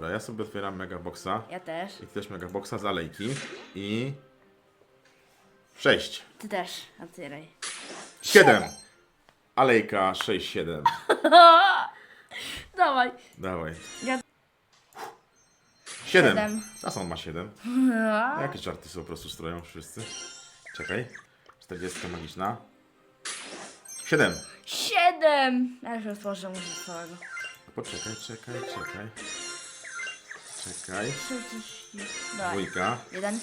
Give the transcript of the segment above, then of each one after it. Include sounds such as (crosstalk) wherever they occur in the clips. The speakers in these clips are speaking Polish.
Dobra, ja sobie otwieram megaboxa. Ja też. I ty też megaboxa z alejki. I... 6. Ty też. Otwieraj. 7. Alejka 6, 7. Dawaj. Dawaj. Ja... 7. Siedem. Teraz on ma 7. (laughs) Jakie żarty sobie po prostu stroją wszyscy. Czekaj. 40 magiczna. 7. Siedem. Ja już otworzę może całego. Poczekaj, czekaj, czekaj. Czekaj. Trzydzieści. Dawaj. Dwójka. Jeden.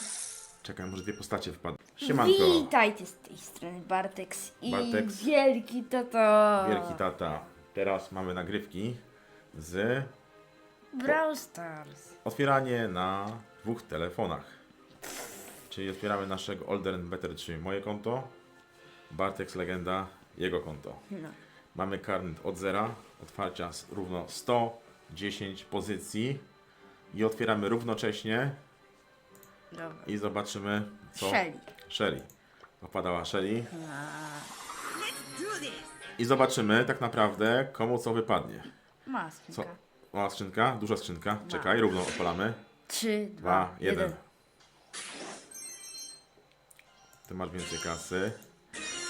Czekaj, może dwie postacie wpadną. Siemanko. Witajcie z tej strony Bartex i Bartex. wielki tato. Wielki tata. Teraz mamy nagrywki z Brawl Stars. otwieranie na dwóch telefonach. Czyli otwieramy naszego Older and Better, czyli moje konto, Bartex Legenda, jego konto. No. Mamy karnet od zera, otwarcia z równo 110 pozycji i otwieramy równocześnie Dobra. i zobaczymy co... Shelly. Shelly. Opadała Shelly. I zobaczymy tak naprawdę komu co wypadnie. Co? Maskinka. Mała skrzynka, duża skrzynka. Czekaj, równo odpalamy. Trzy, Dwa, dwa, jeden. jeden. Ty masz więcej kasy.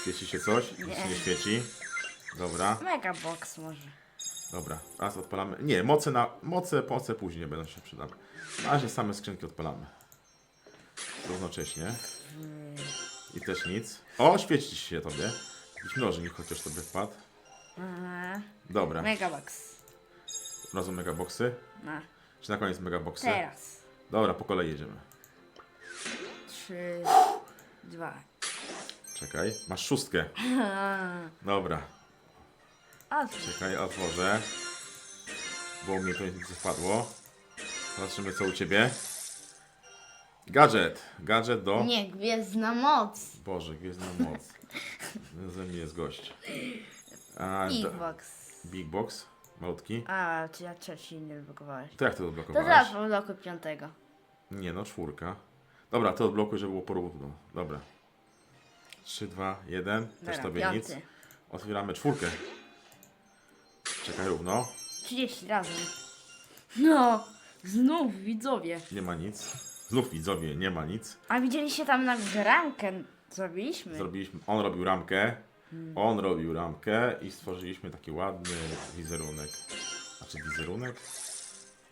Świeci się coś? Nic się nie świeci. Dobra, Mega box może. Dobra. Raz odpalamy. Nie, moce na. Moce, moce później będą się przydały. Na razie same skrzynki odpalamy. Równocześnie. I też nic. O, świeci się tobie. Jakiś mnożnik chociaż tobie wpadł. Aha. Dobra. Mega box. Od razu megaboxy. No. Czy na koniec megaboxy? Teraz. Dobra, po kolei jedziemy. Trzy, dwa. Czekaj. Masz szóstkę. (laughs) Dobra. A, Czekaj, otworzę. Bo u mnie to nic nie wpadło. Zobaczymy co u ciebie. Gadżet. Gadżet do... nie, gwiezdna moc. Boże, gwiezdna moc. (laughs) Ze mnie jest gość. A, Big do- box. Big Box. Malutki. A, czy ja trzeci nie odblokowałeś? To jak to To odblokowałeś? zaraz po bloku piątego. Nie no, czwórka. Dobra, to odblokuj, żeby było porówno. Dobra. 3, 2, 1. Też Dobra, tobie nic. piąty. Otwieramy czwórkę. Czekaj równo. 30 razy. No, znów widzowie. Nie ma nic. Znów widzowie, nie ma nic. A widzieliście tam na grankę zrobiliśmy? Zrobiliśmy, on robił ramkę, on robił ramkę i stworzyliśmy taki ładny wizerunek. Znaczy wizerunek?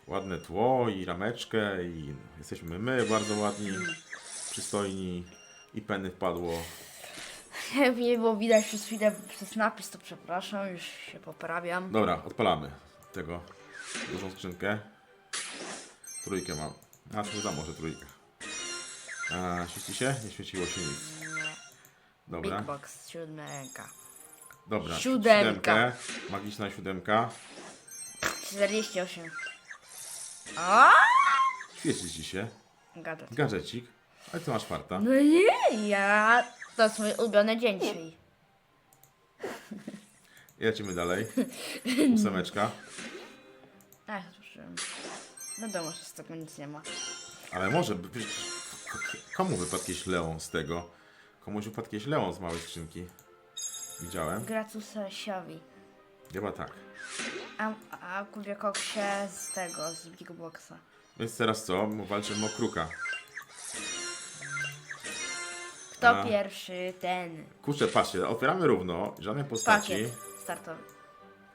Ładne tło i rameczkę i jesteśmy my bardzo ładni, przystojni i penny wpadło. (laughs) Nie było widać przez chwilę przez napis, to przepraszam, już się poprawiam. Dobra, odpalamy tego dużą skrzynkę. Trójkę mam. A to za może trójkę. A, świeci się? Nie świeciło się nic. Dobra, Big box, siódma ręka. dobra. Siódemka. Siódemkę. Magiczna siódemka. 48. A? Świeci ci się. Gadżet. Gadżecik. Ale ty masz farta. No nie, ja... To jest mój ulubiony dzień dzisiaj. (laughs) Lecimy dalej. (laughs) Ósemeczka. Ach, słyszałem. Wiadomo, że z tego nic nie ma. Ale może, by- przecież komu wypadł jakiś leon z tego? Komuś wypadł jakiś leon z małej skrzynki. Widziałem. Gracusowi. Chyba tak. A, a Kubie Koksie z tego, z Big Boxa. Więc teraz co? Walczymy o kruka. Kto A. pierwszy, ten. Kurczę, patrzcie, otwieramy równo. Żadnej postaci. Pakiet startowy.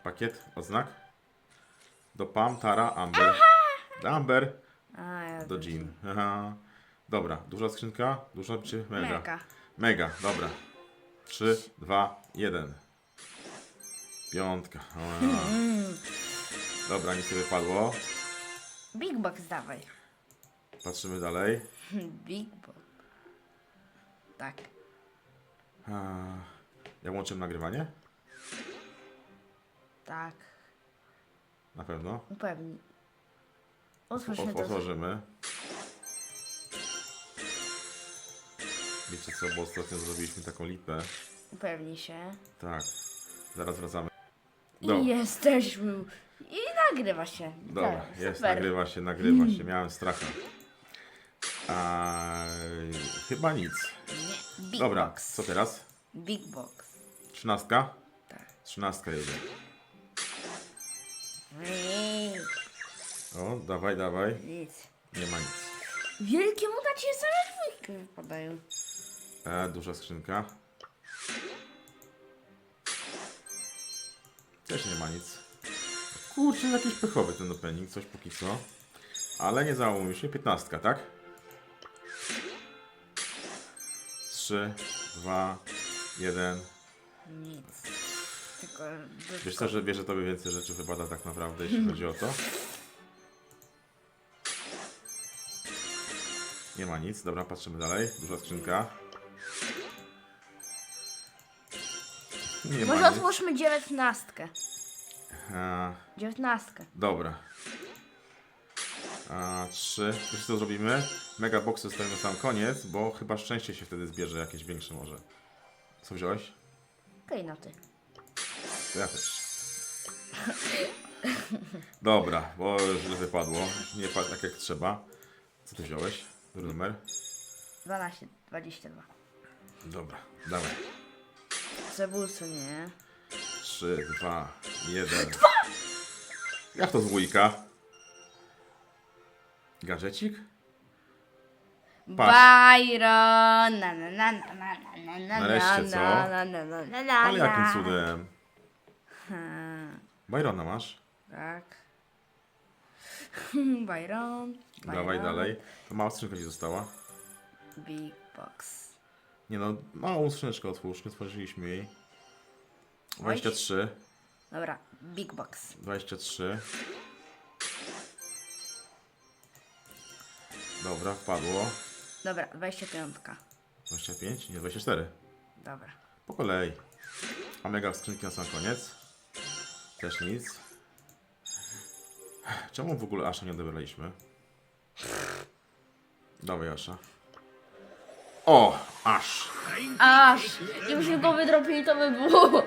Pakiet, odznak. Do Pam, Tara, Amber. Do Amber, A, ja do Jean. Aha. Dobra, duża skrzynka, duża czy mega? Mega. Mega, dobra. 3, 2, 1. Piątka. O. (laughs) Dobra, nic nie wypadło. Big Box dawaj. Patrzymy dalej. (laughs) Big Box. Tak. A, Ja włączyłem nagrywanie? Tak. Na pewno. Upewnij. Otwórzmy O- to. Otworzymy. Wiecie co, bo ostatnio zrobiliśmy taką lipę. Upewnij się. Tak. Zaraz wracamy. I Dobra. jesteśmy. I nagrywa się. Dobra, Tak, jest, super. nagrywa się, nagrywa się. (laughs) Miałem stracha. A, chyba nic. Big Dobra, Box. co teraz? Big Box. Trzynastka? Tak. Trzynastka jedzie. O, dawaj, dawaj. Nic. Nie ma nic. Wielkie mutacje same dwójki wypadają. E, duża skrzynka. Też nie ma nic. Kurczę, jakiś pechowy ten opening, coś póki co. Ale nie załamuj się, 15, tak? 3, 2, 1. Nic. Tylko... Wiesz co, że bierze tobie więcej rzeczy wypada tak naprawdę, jeśli chodzi o to? Nie ma nic, dobra, patrzymy dalej. Duża skrzynka. Nie Może nic. otwórzmy dziewiętnastkę. A, Dziewiętnastkę. dobra. A, trzy. Wiesz co zrobimy? Mega boxy zostawimy na sam koniec, bo chyba szczęście się wtedy zbierze jakieś większe może. Co wziąłeś? Klejnoty. To ja też. Dobra, bo źle wypadło. Nie padł tak jak trzeba. Co ty wziąłeś? Który numer? 12, 22. Dobra, dawaj. Cebulcu nie. 3, 2, 1. Jak to dwójka? Gadżecik? Patrz. Byron! Na, na, na, na, na, na, na, Nareszcie, na, co? na, na, na, na, na, Ale na. jakim cudem? Hmm, Byrona masz? Tak. Byron. Dawaj Byron. dalej. To mała skrzynka ci została. Big box. Nie no, małą skrzyneczkę otwórz, nie otworzyliśmy jej. 23, Dobra, big box. 23. Dobra, wpadło. Dobra, 25. 25? Nie, 24. Dobra. Po kolei. A mega skrzynki na sam koniec. Też nic. Czemu w ogóle Asha nie odebraliśmy? Dawaj Asha. O! Aż! Aż! Jakbyśmy go wydropili, to by było (laughs)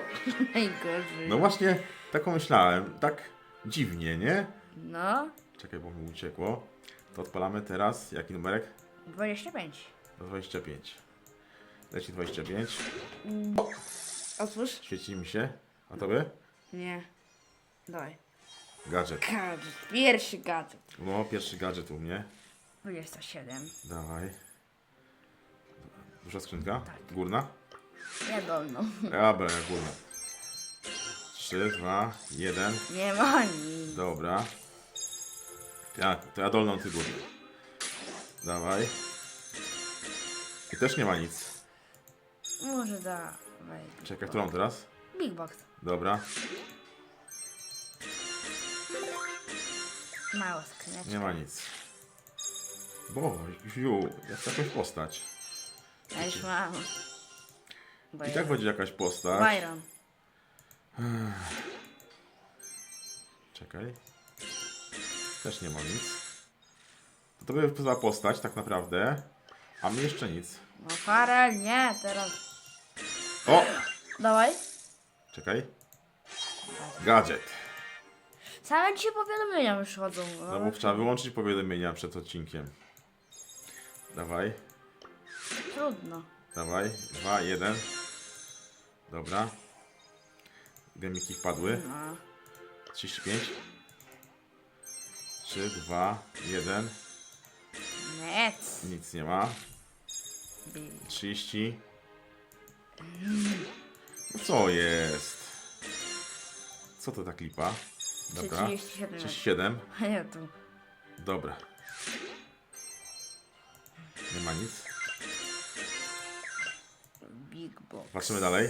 najgorzej. No właśnie, taką myślałem. Tak dziwnie, nie? No, Czekaj, bo mi uciekło. To odpalamy teraz. Jaki numerek? 25. 25. Leci 25. Otwórz? Świeci mi się. A tobie? Nie. Dawaj. Gadżet. Gadżet. Pierwszy gadżet. No, pierwszy gadżet u mnie. 27. Dawaj. Duża skrzynka? Tak. Górna? Nie dolną. Dobra, ja górna. 3, 2, 1. Nie ma nic. Dobra. Ja, to ja dolną, ty górną. Dawaj. I też nie ma nic. Może dawaj. Big Czekaj, którą teraz? Big box. Dobra. Mała skrzyneczka. Nie ma nic. Bo, ziu, jak jakąś postać. Ja już mam. I tak będzie jakaś postać. Byron. Czekaj. Też nie ma nic. To to by była postać tak naprawdę. A mi jeszcze nic. No Farel, nie, teraz. O! Dawaj. Czekaj. Gadżet. Same dzisiaj powiadomienia wychodzą. No bo trzeba wyłączyć powiadomienia przed odcinkiem. Dawaj, Trudno. dawaj. Dwa, jeden. Dobra. Gemiki wpadły. No. 35. 3, 2, 1. Nic. Nic nie ma. Big. 30. No co jest? Co to ta klipa? Dobra. 37. 37. A nie tu. Dobra. Nie ma nic. Big box. Patrzymy dalej.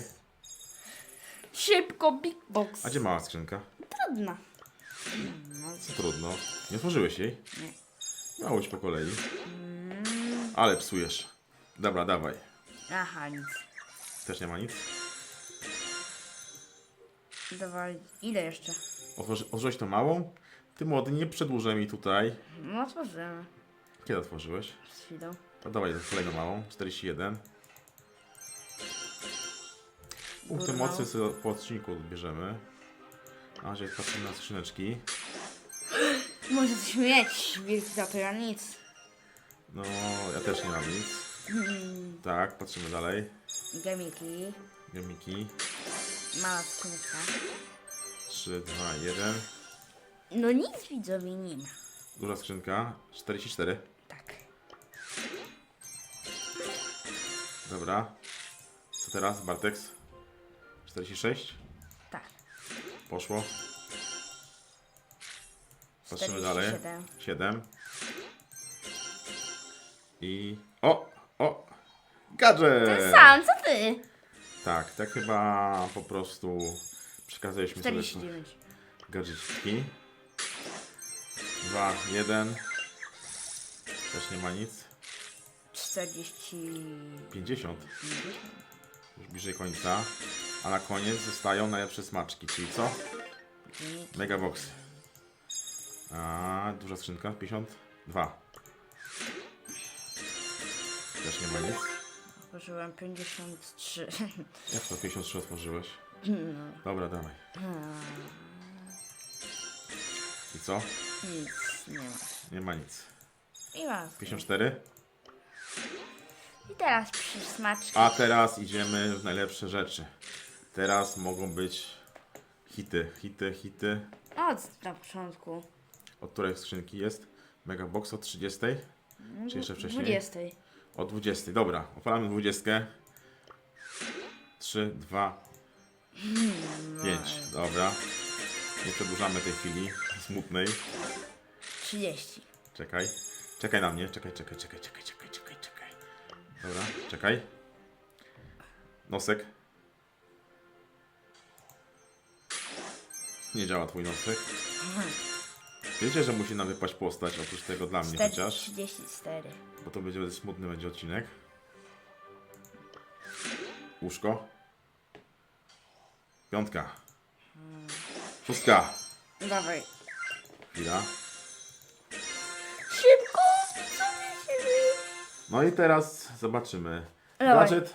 Szybko, big box. A gdzie mała skrzynka? Trudno. Co trudno. Nie otworzyłeś jej? Nie. Miało być po kolei. Ale psujesz. Dobra, dawaj. Aha, nic. Też nie ma nic. Dawaj. Ile jeszcze? Otworzy, otworzyłeś tą małą? Ty młody, nie przedłużaj mi tutaj. No otworzymy. Kiedy otworzyłeś? Z chwilą. To dawaj kolejną małą. 41. Punkty Kurwa. mocy sobie po odcinku odbierzemy. A razie patrzymy na skrzyneczki. Może coś mieć. Wielki za to ja nic. No, ja też nie mam nic. Tak, patrzymy dalej. Gemiki. Gemiki. Mała skrzynka. 3, 2, 1. No nic widzowie nie ma. Duża skrzynka. 44. Tak. Dobra. Co teraz? Bartex? 46. Tak. Poszło. Patrzymy dalej. 47. 7. I... O! O! Gadżet! Sam, co ty? Tak, tak chyba po prostu przekazaliśmy sobie 49. gadżeciki. 2, 1. Też nie ma nic. 40. 50. Już bliżej końca. A na koniec zostają najlepsze smaczki, czyli co? Megaboxy. A duża skrzynka, 52. Też nie ma nic. Użyłem 53. Jak to 53 otworzyłeś? Dobra, dawaj. I co? Nic nie ma. Nie ma nic. I mam. 54. I teraz przysmaczki. A teraz idziemy w najlepsze rzeczy. Teraz mogą być hity, hity, hity. Od na początku. Od której skrzynki jest? Megabox od 30? Czy jeszcze wcześniej? 20. O 20. Dobra, opalamy 20. 3, 2, 5. Dobra. Nie przedłużamy tej chwili smutnej. 30. Czekaj. Czekaj na mnie. Czekaj, czekaj, czekaj, czekaj, czekaj, czekaj, czekaj. Dobra, czekaj. Nosek. Nie działa twój nosek. Wiecie, że musi nam wypaść postać, oprócz tego dla mnie chociaż. 34. Bo to będzie smutny będzie odcinek. Łóżko. Piątka. Szóstka. Dawaj. Chwila. Szybko! No i teraz zobaczymy. Dawaj. Gadżet,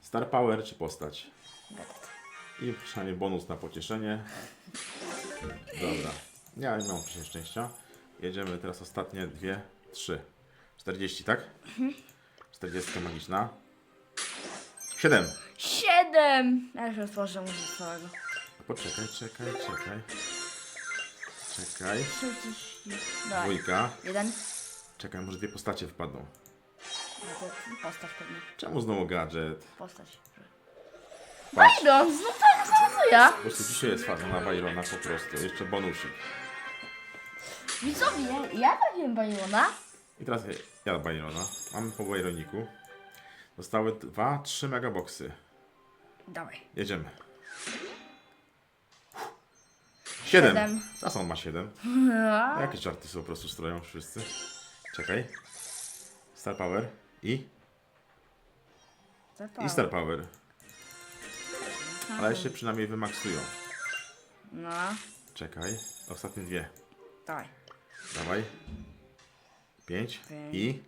Star Power czy postać. I przynajmniej bonus na pocieszenie. Dobra. Ja nie mam przecież szczęścia. Jedziemy teraz ostatnie dwie, trzy. 40, tak? 40 magiczna. 7. 7! Ja już otworzę może całego. Poczekaj, czekaj, czekaj. Czekaj. 40. Dawaj. Dwójka. Jeden. Czekaj, może dwie postacie wpadną. No to Postać pewnie. Czemu znowu gadżet? Postać. Patrz, no tak, co ja? po prostu dzisiaj jest faza na Byrona po prostu. Jeszcze bonusik. Widzowie, ja trafiłem Byrona. I teraz ja- ja Byrona. Mamy po Byroniku. Zostały dwa, trzy megaboxy. Dawaj. Jedziemy. Siedem. Siedem. Teraz on ma siedem. (laughs) Jakie żarty są po prostu stroją wszyscy. Czekaj. Star Power i, i Star Power. Ale się przynajmniej wymaksują. No, Czekaj. Ostatnie dwie. dawaj. Dawaj. Pięć. Pięć. I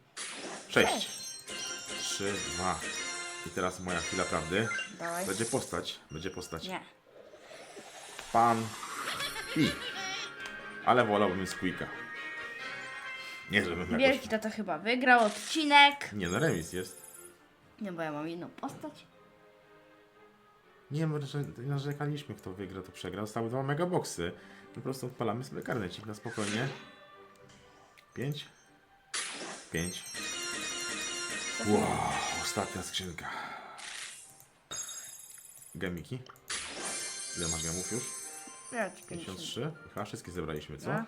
sześć. Trzy, dwa. I teraz moja chwila prawdy. Dawaj. Będzie postać. Będzie postać. Nie. Pan Pi. Ale wolałbym Squeaka. Nie, żebym jakoś... Wielki to chyba wygrał odcinek. Nie, no remis jest. Nie, bo ja mam jedną postać. Nie, my że- narzekaliśmy, kto wygra, to przegra. Zostały dwa megaboxy. Po prostu odpalamy sobie karnecik na spokojnie. Pięć. Pięć. Wow, ostatnia skrzynka. Gemiki. Ile masz gemów już? Ja ci 50. 53? Chyba wszystkie zebraliśmy, co? No.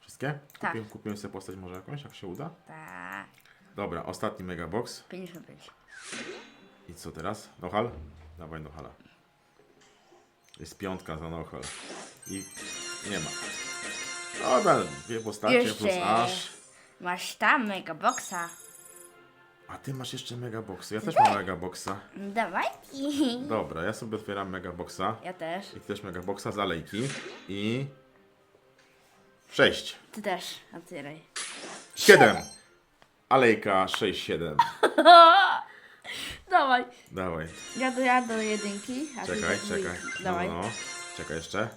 Wszystkie? Tak. Kupiłem, kupiłem sobie postać może jakąś, jak się uda? Tak. Dobra, ostatni megabox. 55. I co teraz? Nohal? Dawaj Nohala. Jest piątka za Nohal. I nie ma. Dobra, dwie postacie Jeszcze. plus aż. Masz tam megaboxa. A ty masz jeszcze megaboxy. Ja też mam megaboxa. Dawaj. (laughs) Dobra, ja sobie otwieram megaboxa. Ja też. I ty też megaboxa z alejki. I... Sześć. Ty też. Otwieraj. Siedem. Alejka 6-7. (laughs) Dawaj. Dawaj. Ja do, ja do jedynki. A ty Czekaj, do dwójki. czekaj. No, Dawaj. no. Czekaj jeszcze.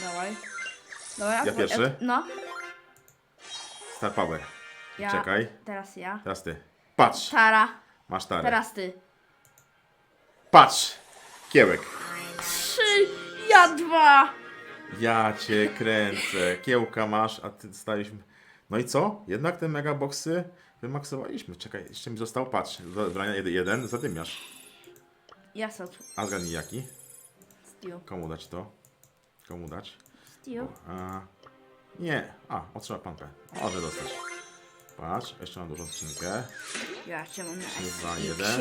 Dawaj. Dawaj. Ja pierwszy? No. Star Power. Ja. Czekaj. Teraz ja. Teraz ty. Patrz. Tara. Masz tarę. Teraz ty. Patrz! Kiełek. Trzy. Ja dwa. Ja cię kręcę. Kiełka masz, a ty dostaliśmy. No i co? Jednak te megaboxy wymaksowaliśmy. Czekaj, jeszcze mi został, patrz, do wybrania jeden, jeden zadymiarz. Ja sam. A zgadnij jaki? Komu dać to? Komu dać? Steel. A, nie. A, otrzyma pan P. Może dostać. Patrz, jeszcze mam dużą skrzynkę. Ja cię mam na dwa, jeden.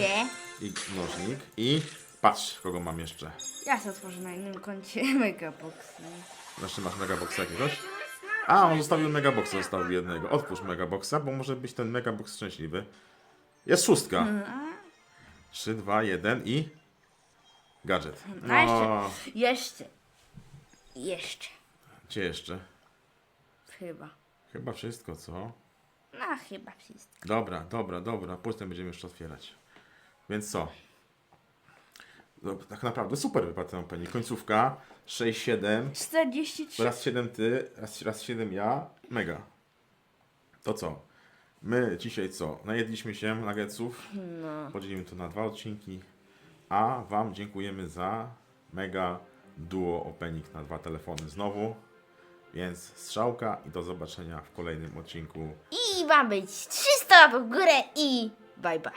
I nożnik. I patrz, kogo mam jeszcze. Ja sobie otworzę na innym koncie (laughs) megaboxy. Jeszcze masz megaboxa jakiegoś? A, on zostawił megaboxa, zostawił jednego. Otwórz megaboxa, bo może być ten megabox szczęśliwy. Jest szóstka. 3, 2, 1 i... Gadżet. A No, Jeszcze. Jeszcze. Gdzie jeszcze? Chyba. Chyba wszystko, co? No chyba wszystko. Dobra, dobra, dobra. Później będziemy jeszcze otwierać. Więc co? No, tak naprawdę super wypadł ten opening. Końcówka 6-7. 43. Raz 7 ty, raz, raz 7 ja. Mega. To co? My dzisiaj co? Najedliśmy się nuggetsów. No. Podzielimy to na dwa odcinki. A Wam dziękujemy za mega duo opening na dwa telefony znowu. Więc strzałka i do zobaczenia w kolejnym odcinku. I ma być 300 łapek w górę i bye bye.